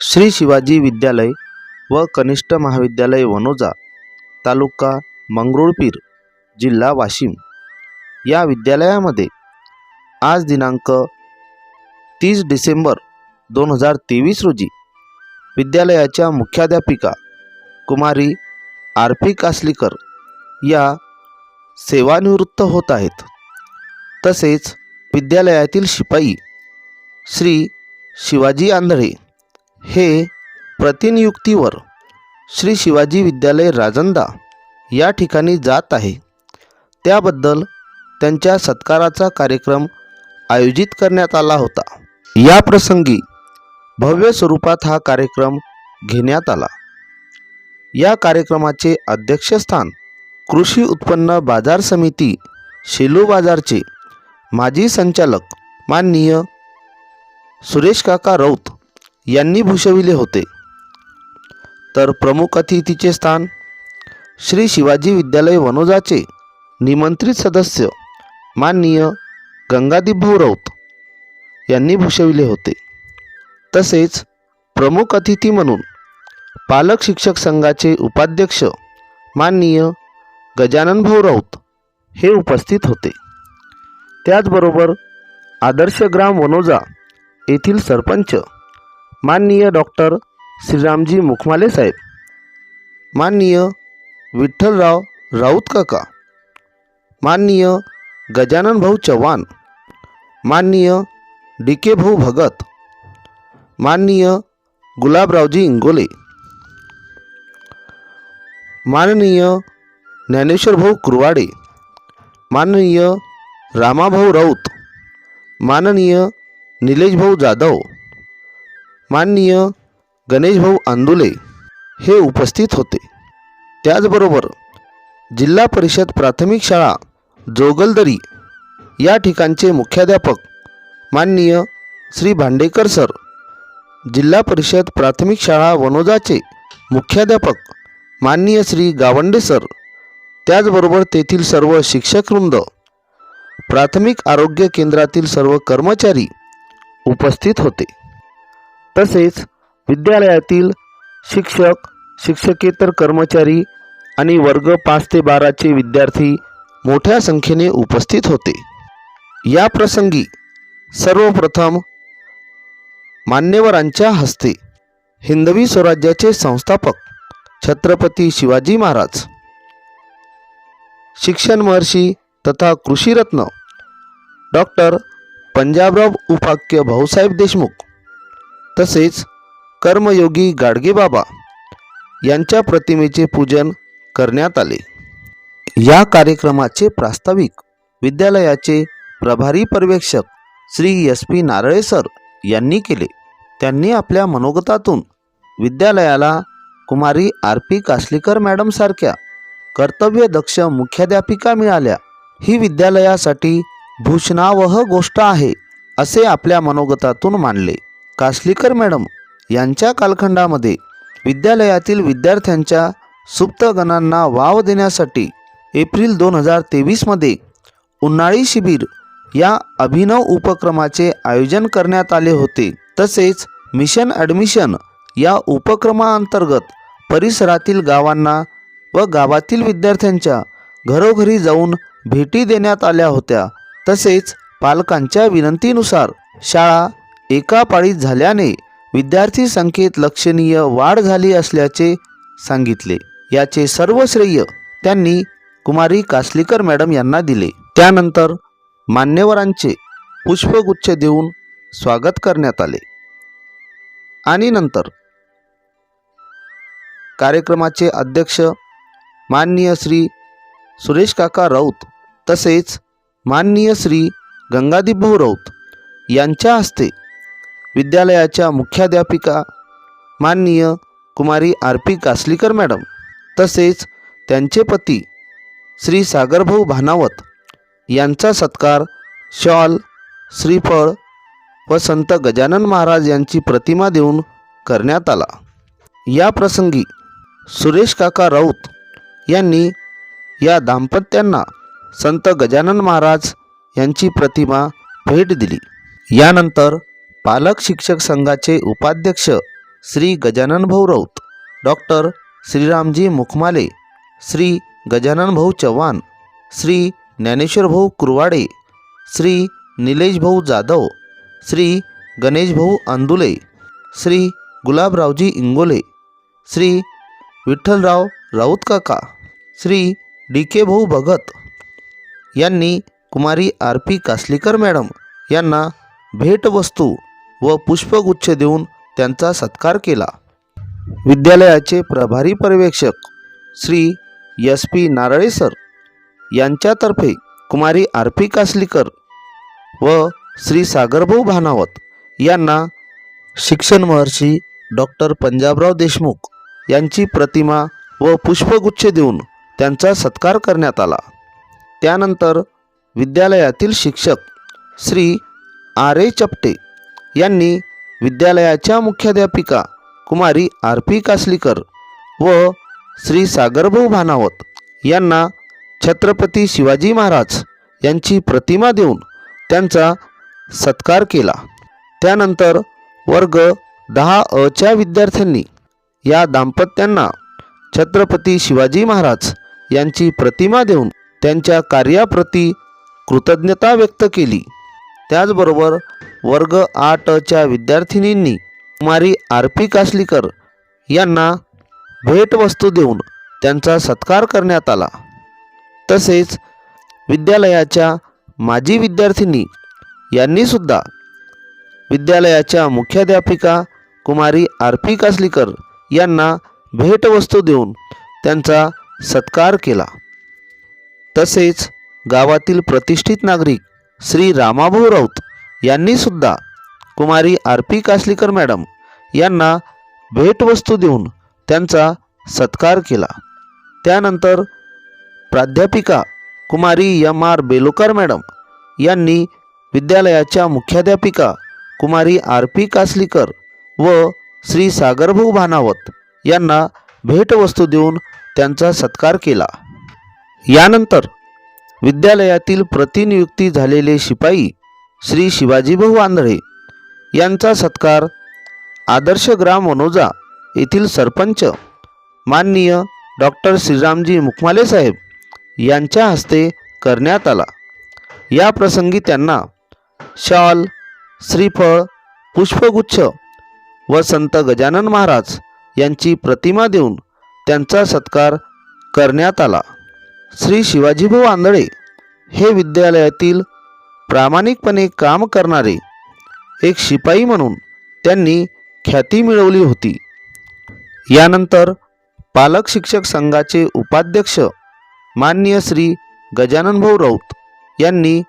श्री शिवाजी विद्यालय व कनिष्ठ महाविद्यालय वनोजा तालुका मंगरुळपीर जिल्हा वाशिम. या विद्यालयामध्ये आज दिनांक तीस डिसेंबर दोन हजार तेवीस रोजी विद्यालयाच्या मुख्याध्यापिका कुमारी आर पी कासलीकर या सेवानिवृत्त होत आहेत. तसेच विद्यालयातील शिपाई श्री शिवाजी आंधळे हे प्रतिनियुक्तीवर श्री शिवाजी विद्यालय राजंदा या ठिकाणी जात आहे. त्याबद्दल त्यांच्या सत्काराचा कार्यक्रम आयोजित करण्यात आला होता. या प्रसंगी भव्य स्वरूपात हा कार्यक्रम घेण्यात आला. या कार्यक्रमाचे अध्यक्षस्थान कृषी उत्पन्न बाजार समिती शेलू बाजारचे माजी संचालक माननीय सुरेश काका राऊत यांनी भूषविले होते. तर प्रमुख अतिथीचे स्थान श्री शिवाजी विद्यालय वनोजाचे निमंत्रित सदस्य माननीय गंगादीपभाऊ राऊत यांनी भूषविले होते. तसेच प्रमुख अतिथी म्हणून पालक शिक्षक संघाचे उपाध्यक्ष माननीय गजानन भाऊ राऊत हे उपस्थित होते. त्याचबरोबर आदर्श ग्राम वनोजा येथील सरपंच माननीय डॉक्टर श्रीरामजी मुखमाले साहेब. माननीय विठ्ठलराव राऊत काका. माननीय गजानन भाऊ चव्हाण. माननीय डी के भाऊ भगत. माननीय गुलाबरावजी इंगोले. माननीय ज्ञानेश्वर भाऊ कुरवाडे. माननीय रामाभाऊ राऊत. माननीय निलेश भाऊ जाधव. माननीय गणेशभाऊ आंदुले हे उपस्थित होते. त्याचबरोबर जिल्हा परिषद प्राथमिक शाळा जोगलदरी या ठिकाणचे मुख्याध्यापक माननीय श्री भांडेकर सर जिल्हा परिषद प्राथमिक शाळा वनोजाचे मुख्याध्यापक माननीय श्री गावंडे सर त्याचबरोबर तेथील सर्व शिक्षकवृंद प्राथमिक आरोग्य केंद्रातील सर्व कर्मचारी उपस्थित होते. तसेच विद्यालयातील शिक्षक शिक्षकेतर कर्मचारी आणि वर्ग पाच ते बाराचे विद्यार्थी मोठ्या संख्येने उपस्थित होते. या प्रसंगी सर्वप्रथम मान्यवरांच्या हस्ते हिंदवी स्वराज्याचे संस्थापक छत्रपती शिवाजी महाराज शिक्षण महर्षी तथा कृषीरत्न डॉक्टर पंजाबराव उपाख्य भाऊसाहेब देशमुख तसेच कर्मयोगी गाडगेबाबा यांच्या प्रतिमेचे पूजन करण्यात आले. या कार्यक्रमाचे प्रास्ताविक विद्यालयाचे प्रभारी पर्यवेक्षक Shri S P Narale sir यांनी केले. त्यांनी आपल्या मनोगतातून विद्यालयाला कुमारी आर पी कासलीकर मॅडमसारख्या कर्तव्यदक्ष मुख्याध्यापिका मिळाल्या. ही विद्यालयासाठी भूषणावह गोष्ट आहे असे आपल्या मनोगतातून मानले. कासलीकर मॅडम यांच्या कालखंडामध्ये विद्यालयातील विद्यार्थ्यांच्या सुप्तगणांना वाव देण्यासाठी एप्रिल दोन हजार तेवीसमध्ये उन्हाळी शिबिर या अभिनव उपक्रमाचे आयोजन करण्यात आले होते. तसेच मिशन ॲडमिशन या उपक्रमाअंतर्गत परिसरातील गावांना व गावातील विद्यार्थ्यांच्या घरोघरी जाऊन भेटी देण्यात आल्या होत्या. तसेच पालकांच्या विनंतीनुसार शाळा एका पाळीत झाल्याने विद्यार्थी संख्येत लक्षणीय वाढ झाली असल्याचे सांगितले. याचे सर्व श्रेय त्यांनी कुमारी कासलीकर मॅडम यांना दिले. त्यानंतर मान्यवरांचे पुष्पगुच्छ देऊन स्वागत करण्यात आले. आणि नंतर कार्यक्रमाचे अध्यक्ष माननीय श्री सुरेश काका राऊत तसेच माननीय श्री गंगादीपभाऊ राऊत यांच्या हस्ते विद्यालयाच्या मुख्याध्यापिका माननीय Kumari R P Kasalikar madam तसेच त्यांचे पती श्री सागरभाऊ भानावत यांचा सत्कार शॉल श्रीफळ व संत गजानन महाराज यांची प्रतिमा देऊन करण्यात आला. या प्रसंगी सुरेश काका राऊत यांनी या दाम्पत्यांना संत गजानन महाराज यांची प्रतिमा भेट दिली. यानंतर पालक शिक्षक संघाचे उपाध्यक्ष श्री गजानन भाऊ राऊत डॉक्टर श्रीरामजी मुखमाले श्री गजानन भाऊ चव्हाण श्री ज्ञानेश्वर भाऊ कुरवाडे श्री निलेश भाऊ जाधव श्री गणेश भाऊ आंदुले श्री गुलाबरावजी इंगोले श्री विठ्ठलराव राऊत काका श्री डी के भाऊ भगत यांनी Kumari R P Kasalikar madam यांना भेटवस्तू व पुष्पगुच्छ देऊन त्यांचा सत्कार केला. विद्यालयाचे प्रभारी पर्यवेक्षक Shri S P Narale sir यांच्यातर्फे कुमारी आर पी कासलीकर व श्री सागरभाऊ भानावत यांना शिक्षण महर्षी डॉक्टर पंजाबराव देशमुख यांची प्रतिमा व पुष्पगुच्छ देऊन त्यांचा सत्कार करण्यात आला. त्यानंतर विद्यालयातील शिक्षक श्री आर ए चपटे यांनी विद्यालयाच्या मुख्याध्यापिका कुमारी आर पी कासलीकर व श्री सागरभाऊ भानावत यांना छत्रपती शिवाजी महाराज यांची प्रतिमा देऊन त्यांचा सत्कार केला. त्यानंतर वर्ग दहा अच्या विद्यार्थ्यांनी या दाम्पत्यांना छत्रपती शिवाजी महाराज यांची प्रतिमा देऊन त्यांच्या कार्याप्रती कृतज्ञता व्यक्त केली. त्याचबरोबर वर्ग आठच्या विद्यार्थिनींनी कुमारी आर पी कासलीकर यांना भेटवस्तू देऊन त्यांचा सत्कार करण्यात आला. तसेच विद्यालयाच्या माजी विद्यार्थिनी यांनीसुद्धा विद्यालयाच्या मुख्याध्यापिका कुमारी आर पी कासलीकर यांना भेटवस्तू देऊन त्यांचा सत्कार केला. तसेच गावातील प्रतिष्ठित नागरिक श्री रामाभाऊ राऊत यांनीसुद्धा कुमारी आर पी कासलीकर मॅडम यांना भेटवस्तू देऊन त्यांचा सत्कार केला. त्यानंतर प्राध्यापिका कुमारी एम आर बेलोकर मॅडम यांनी विद्यालयाच्या मुख्याध्यापिका कुमारी आर पी कासलीकर व श्री सागरभाऊ भानावत यांना भेटवस्तू देऊन त्यांचा सत्कार केला. यानंतर विद्यालयातील प्रतिनियुक्ती झालेले शिपाई श्री शिवाजीभाऊ आंधळे यांचा सत्कार आदर्श ग्राम वनोजा येथील सरपंच माननीय डॉक्टर श्रीरामजी मुखमाले साहेब यांच्या हस्ते करण्यात आला. या प्रसंगी त्यांना शॉल श्रीफळ पुष्पगुच्छ व संत गजानन महाराज यांची प्रतिमा देऊन त्यांचा सत्कार करण्यात आला. श्री शिवाजीभाऊ आंधळे हे विद्यालयातील प्रामाणिकपणे काम करणारे एक शिपाई म्हणून त्यांनी ख्याती मिळवली होती. यानंतर पालक शिक्षक संघाचे उपाध्यक्ष माननीय श्री गजाननभाऊ राऊत यांनी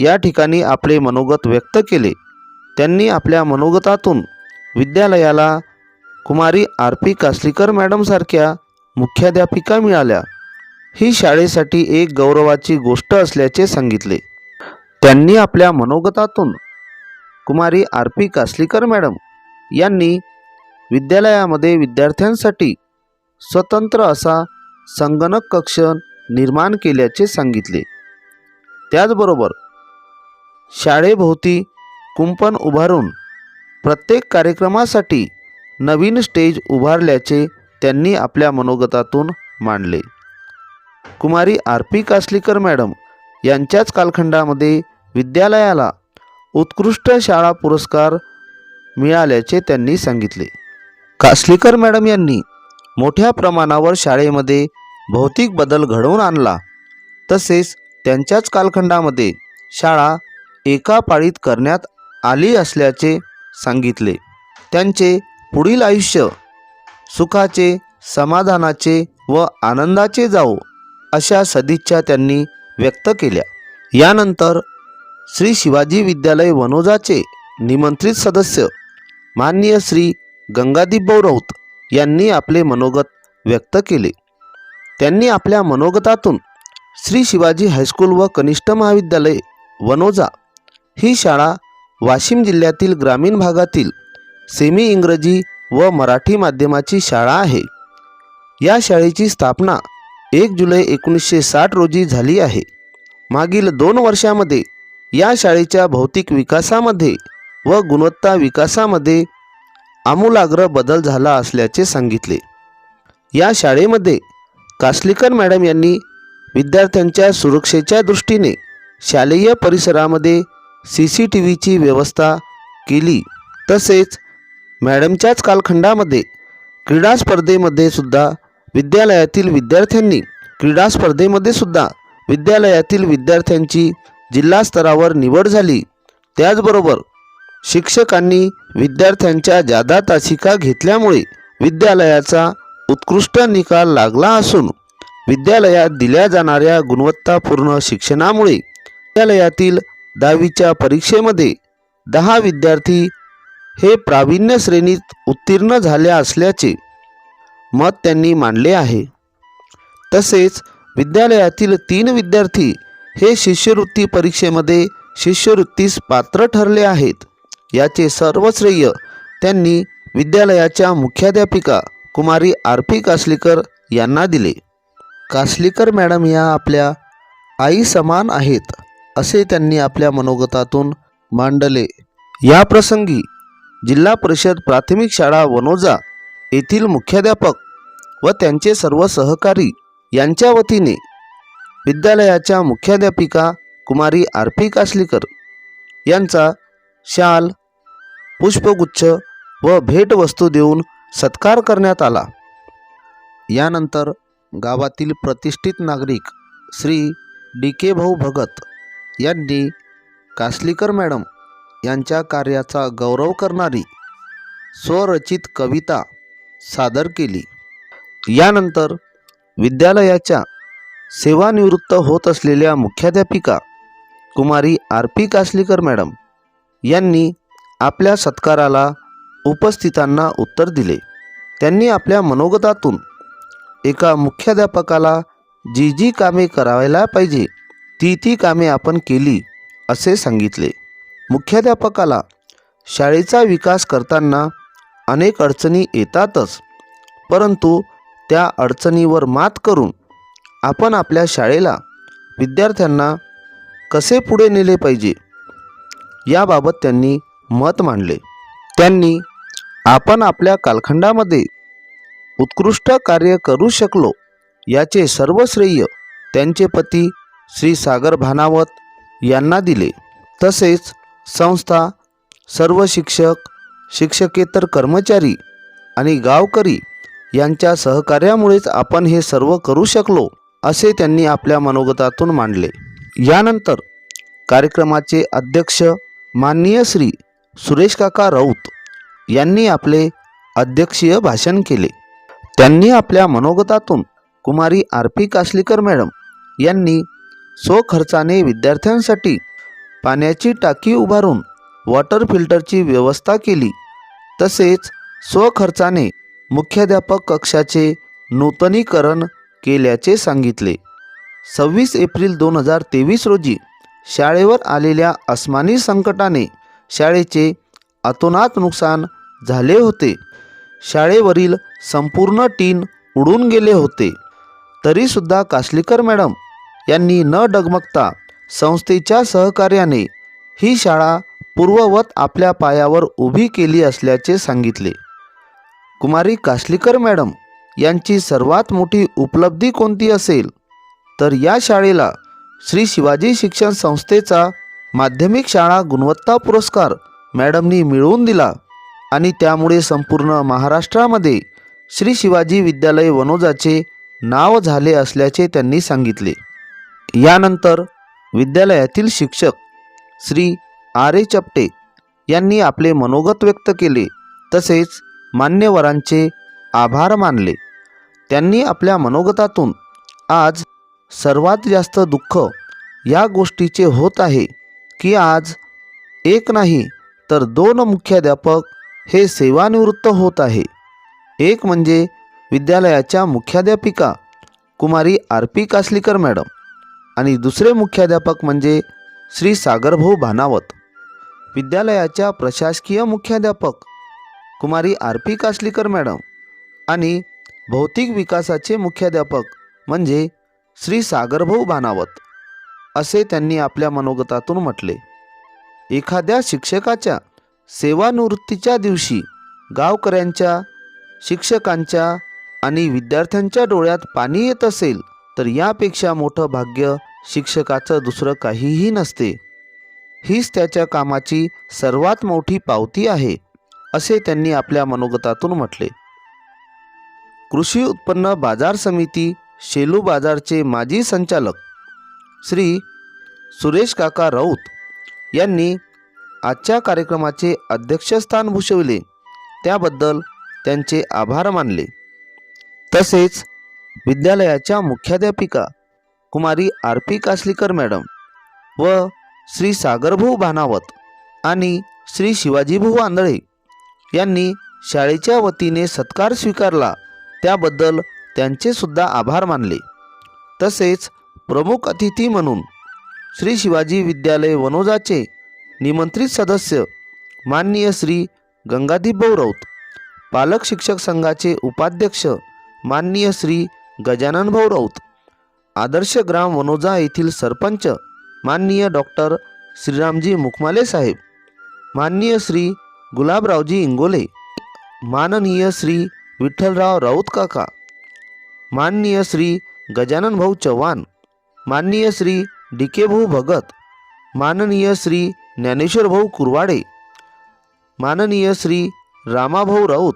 या ठिकाणी आपले मनोगत व्यक्त केले. त्यांनी आपल्या मनोगतातून विद्यालयाला कुमारी आर पी कासलीकर मॅडमसारख्या मुख्याध्यापिका मिळाल्या. ही शाळेसाठी एक गौरवाची गोष्ट असल्याचे सांगितले. त्यांनी आपल्या मनोगतातून कुमारी आर पी कासलीकर मॅडम यांनी विद्यालयामध्ये विद्यार्थ्यांसाठी स्वतंत्र असा संगणक कक्ष निर्माण केल्याचे सांगितले. त्याचबरोबर शाळेभोवती कुंपण उभारून प्रत्येक कार्यक्रमासाठी नवीन स्टेज उभारल्याचे त्यांनी आपल्या मनोगतातून मांडले. कुमारी आर पी कासलीकर मॅडम यांच्याच कालखंडामध्ये विद्यालयाला उत्कृष्ट शाळा पुरस्कार मिळाल्याचे त्यांनी सांगितले. कासलीकर मॅडम यांनी मोठ्या प्रमाणावर शाळेमध्ये भौतिक बदल घडवून आणला. तसेच त्यांच्याच कालखंडामध्ये शाळा एका पाळीत करण्यात आली असल्याचे सांगितले. त्यांचे पुढील आयुष्य सुखाचे समाधानाचे व आनंदाचे जावो अशा सदिच्छा त्यांनी व्यक्त केल्या. यानंतर श्री शिवाजी विद्यालय वनोजाचे निमंत्रित सदस्य माननीय श्री गंगादीपभाऊ राऊत यांनी आपले मनोगत व्यक्त केले. त्यांनी आपल्या मनोगतातून श्री शिवाजी हायस्कूल व कनिष्ठ महाविद्यालय वनोजा ही शाळा वाशिम जिल्ह्यातील ग्रामीण भागातील सेमी इंग्रजी व मराठी माध्यमाची शाळा आहे. या शाळेची स्थापना एक जुलै एकोणीसशे साठ रोजी झाली आहे. मागील दोन वर्षामध्ये या शाळेच्या भौतिक विकासामध्ये व गुणवत्ता विकासामध्ये आमूलाग्र बदल झाला असल्याचे सांगितले. या शाळेमध्ये कासलीकर मॅडम यांनी विद्यार्थ्यांच्या सुरक्षेच्या दृष्टीने शालेय परिसरामध्ये सी सी टी व्हीची व्यवस्था केली. तसेच मॅडमच्याच कालखंडामध्ये क्रीडा स्पर्धेमध्ये सुद्धा विद्यालयातील विद्यार्थ्यांनी क्रीडा स्पर्धेमध्ये सुद्धा विद्यालयातील विद्यार्थ्यांची जिल्हा स्तरावर निवड झाली. त्याचबरोबर शिक्षकांनी विद्यार्थ्यांच्या जादा तासिका घेतल्यामुळे विद्यालयाचा उत्कृष्ट निकाल लागला असून विद्यालयात दिल्या जाणाऱ्या गुणवत्तापूर्ण शिक्षणामुळे विद्यालयातील दहावीच्या परीक्षेमध्ये दहा विद्यार्थी हे प्रावीण्य श्रेणीत उत्तीर्ण झाले असल्याचे मत त्यांनी मांडले आहे. तसेच विद्यालयातील तीन विद्यार्थी हे शिष्यवृत्ती परीक्षेमध्ये शिष्यवृत्तीस पात्र ठरले आहेत. याचे सर्व श्रेय त्यांनी विद्यालयाच्या मुख्याध्यापिका कुमारी आर पी कासलीकर यांना दिले. कासलीकर मॅडम या आपल्या आई समान आहेत असे त्यांनी आपल्या मनोगतातून मांडले. या प्रसंगी जिल्हा परिषद प्राथमिक शाळा वनोजा येथील मुख्याध्यापक व त्यांचे सर्व सहकारी यांच्या वतीने विद्यालयाच्या मुख्याध्यापिका कुमारी आरपी कासलीकर यांचा शाल पुष्पगुच्छ व भेटवस्तू देऊन सत्कार करण्यात आला. यानंतर गावातील प्रतिष्ठित नागरिक श्री डी के भाऊ भगत यांनी कासलीकर मॅडम यांच्या कार्याचा गौरव करणारी स्वरचित कविता सादर केली. यानंतर विद्यालयाच्या सेवानिवृत्त होत असलेल्या मुख्याध्यापिका Kumari R P Kasalikar madam यांनी आपल्या सत्काराला उपस्थितांना उत्तर दिले. त्यांनी आपल्या मनोगतातून एका मुख्याध्यापकाला जी जी कामे करायला पाहिजे ती ती कामे आपण केली असे सांगितले. मुख्याध्यापकाला शाळेचा विकास करताना अनेक अडचणी येतातच परंतु त्या अडचणीवर मात करून आपण आपल्या शाळेला विद्यार्थ्यांना कसे पुढे नेले पाहिजे याबाबत त्यांनी मत मांडले. त्यांनी आपण आपल्या कालखंडामध्ये उत्कृष्ट कार्य करू शकलो याचे सर्व श्रेय त्यांचे पती श्री सागर भानावत यांना दिले. तसेच संस्था सर्व शिक्षक शिक्षकेतर कर्मचारी आणि गावकरी यांच्या सहकार्यामुळेच आपण हे सर्व करू शकलो. असे त्यांनी आपल्या मनोगतातून मांडले. यानंतर कार्यक्रमाचे अध्यक्ष माननीय श्री सुरेश काका राऊत यांनी आपले अध्यक्षीय भाषण केले. त्यांनी आपल्या मनोगतातून कुमारी आर पी कासलीकर मॅडम यांनी स्वखर्चाने विद्यार्थ्यांसाठी पाण्याची टाकी उभारून वॉटर फिल्टरची व्यवस्था केली. तसेच स्वखर्चाने मुख्याध्यापक कक्षाचे नूतनीकरण केल्याचे सांगितले. सव्वीस एप्रिल दोन हजार तेवीस रोजी शाळेवर आलेल्या अस्मानी संकटाने शाळेचे अतोनात नुकसान झाले होते. शाळेवरील संपूर्ण टीन उडून गेले होते. तरीसुद्धा कासलीकर मॅडम यांनी न डगमगता संस्थेच्या सहकार्याने ही शाळा पूर्ववत आपल्या पायावर उभी केली असल्याचे सांगितले. कुमारी कासलीकर मॅडम यांची सर्वात मोठी उपलब्धी कोणती असेल? तर या शाळेला श्री शिवाजी शिक्षण संस्थेचा माध्यमिक शाळा गुणवत्ता पुरस्कार मॅडमनी मिळवून दिला आणि त्यामुळे संपूर्ण महाराष्ट्रामध्ये श्री शिवाजी विद्यालय वनोजाचे नाव झाले असल्याचे त्यांनी सांगितले. यानंतर विद्यालयातील शिक्षक श्री आर ए चपटे यांनी आपले मनोगत व्यक्त केले तसेच मान्यवरांचे आभार मानले. त्यांनी आपल्या मनोगतातून आज सर्वात जास्त दुःख या गोष्टीचे होत आहे की आज एक नाही तर दोन मुख्याध्यापक हे सेवानिवृत्त होत आहे. एक म्हणजे विद्यालयाच्या मुख्याध्यापिका Kumari R P Kasalikar madam आणि दुसरे मुख्याध्यापक म्हणजे श्री सागरभाऊ भानावत. विद्यालयाच्या प्रशासकीय मुख्याध्यापक कुमारी आर पी कासलीकर मॅडम आणि भौतिक विकासाचे मुख्याध्यापक म्हणजे श्री सागरभाऊ बानावत असे त्यांनी आपल्या मनोगतातून म्हटले. एखाद्या शिक्षकाच्या सेवानिवृत्तीच्या दिवशी गावकऱ्यांच्या शिक्षकांच्या आणि विद्यार्थ्यांच्या डोळ्यात पाणी येत असेल तर यापेक्षा मोठं भाग्य शिक्षकाचं दुसरं काहीही नसते. हीच त्याच्या कामाची सर्वात मोठी पावती आहे असे त्यांनी आपल्या मनोगतातून म्हटले. कृषी उत्पन्न बाजार समिती शेलू बाजारचे माजी संचालक श्री सुरेश काका राऊत यांनी आजच्या कार्यक्रमाचे अध्यक्षस्थान भूषविले. त्याबद्दल त्यांचे आभार मानले. तसेच विद्यालयाच्या मुख्याध्यापिका कुमारी आर पी कासलीकर मॅडम व श्री सागरभाऊ भानावत आणि श्री शिवाजीभाऊ आंधळे यांनी शाळेच्या वतीने सत्कार स्वीकारला. त्याबद्दल त्यांचेसुद्धा आभार मानले. तसेच प्रमुख अतिथी म्हणून श्री शिवाजी विद्यालय वनोजाचे निमंत्रित सदस्य माननीय श्री गंगाधीपभाऊ राऊत पालक शिक्षक संघाचे उपाध्यक्ष माननीय श्री गजाननभाऊ राऊत आदर्श ग्राम वनोजा येथील सरपंच माननीय डॉक्टर श्रीरामजी मुखमाले साहेब माननीय श्री गुलाबरावजी इंगोले माननीय श्री विठ्ठलराव राऊत काका. माननीय श्री गजानन भाऊ चव्हाण. माननीय श्री डी के भाऊ भगत. माननीय श्री ज्ञानेश्वर भाऊ कुरवाडे. माननीय श्री रामाभाऊ राऊत.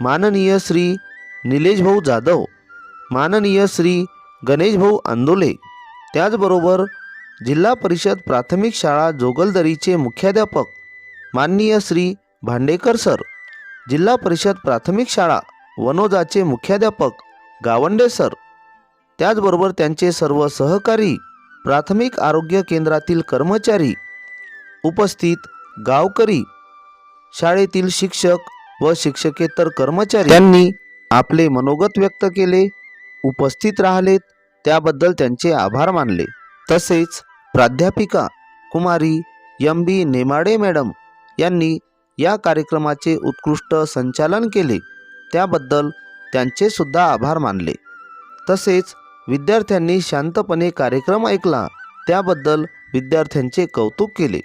माननीय श्री निलेश भाऊ जाधव. माननीय श्री गणेश भाऊ आंदोले त्याचबरोबर जिल्हा परिषद प्राथमिक शाळा जोगलदरीचे मुख्याध्यापक माननीय श्री भांडेकर सर. जिल्हा परिषद प्राथमिक शाळा वनोजाचे मुख्याध्यापक गावंडे सर. त्याचबरोबर त्यांचे सर्व सहकारी प्राथमिक आरोग्य केंद्रातील कर्मचारी उपस्थित गावकरी शाळेतील शिक्षक व शिक्षकेतर कर्मचारी यांनी आपले मनोगत व्यक्त केले उपस्थित राहिलेत त्याबद्दल त्यांचे आभार मानले. तसेच प्राध्यापिका कुमारी एम बी नेमाडे मॅडम यांनी या कार्यक्रमाचे उत्कृष्ट संचालन केले. त्याबद्दल त्यांचे सुद्धा आभार मानले. तसेच विद्यार्थ्यांनी शांतपणे कार्यक्रम ऐकला. त्याबद्दल विद्यार्थ्यांचे कौतुक केले.